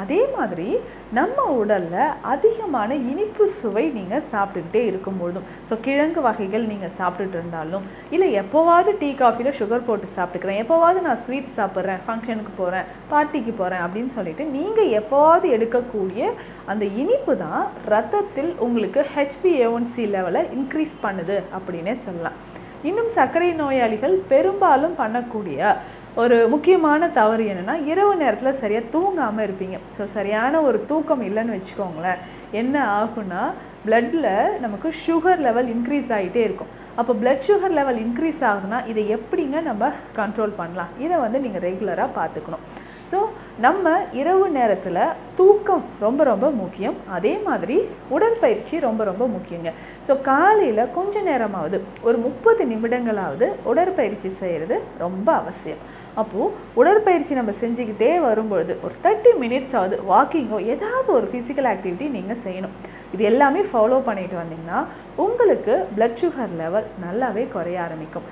அதே மாதிரி நம்ம உடலில் அதிகமான இனிப்பு சுவை நீங்கள் சாப்பிட்டுக்கிட்டே இருக்கும்பொழுதும் ஸோ கிழங்கு வகைகள் நீங்கள் சாப்பிட்டுட்டு இருந்தாலும் இல்லை எப்போவாவது டீ காஃபியில் சுகர் போட்டு சாப்பிட்டுக்கிறேன் எப்போவாவது நான் ஸ்வீட் சாப்பிட்றேன் ஃபங்க்ஷனுக்கு போகிறேன் பார்ட்டிக்கு போகிறேன் அப்படின்னு சொல்லிட்டு நீங்கள் எப்போவாவது எடுக்கக்கூடிய அந்த இனிப்பு தான் ரத்தத்தில் உங்களுக்கு ஹெச்பிஏஒன்சி லெவலை இன்க்ரீஸ் பண்ணுது அப்படின்னே சொல்லலாம். இன்னும் சர்க்கரை நோயாளிகள் பெரும்பாலும் பண்ணக்கூடிய ஒரு முக்கியமான தவறு என்னென்னா இரவு நேரத்தில் சரியாக தூங்காமல் இருப்பீங்க. ஸோ சரியான ஒரு தூக்கம் இல்லைன்னு வச்சுக்கோங்களேன். என்ன ஆகும்னா பிளட்டில் நமக்கு சுகர் லெவல் இன்க்ரீஸ் ஆகிட்டே இருக்கும். அப்போ பிளட் சுகர் லெவல் இன்க்ரீஸ் ஆகுதுன்னா இதை எப்படிங்க நம்ம கண்ட்ரோல் பண்ணலாம்? இதை வந்து நீங்கள் ரெகுலராக பார்த்துக்கணும். ஸோ நம்ம இரவு நேரத்தில் தூக்கம் ரொம்ப ரொம்ப முக்கியம். அதே மாதிரி உடற்பயிற்சி ரொம்ப ரொம்ப முக்கியங்க. ஸோ காலையில் கொஞ்ச நேரமாவது ஒரு முப்பது நிமிடங்களாவது உடற்பயிற்சி செய்கிறது ரொம்ப அவசியம். அப்போது உடற்பயிற்சி நம்ம செஞ்சுக்கிட்டே வரும்பொழுது ஒரு தேர்ட்டி மினிட்ஸ் ஆகுது வாக்கிங்கோ ஏதாவது ஒரு ஃபிசிக்கல் ஆக்டிவிட்டி நீங்கள் செய்யணும். இது எல்லாமே ஃபாலோ பண்ணிட்டு வந்தீங்கன்னா உங்களுக்கு பிளட் சுகர் லெவல் நல்லாவே குறைய ஆரம்பிக்கும்.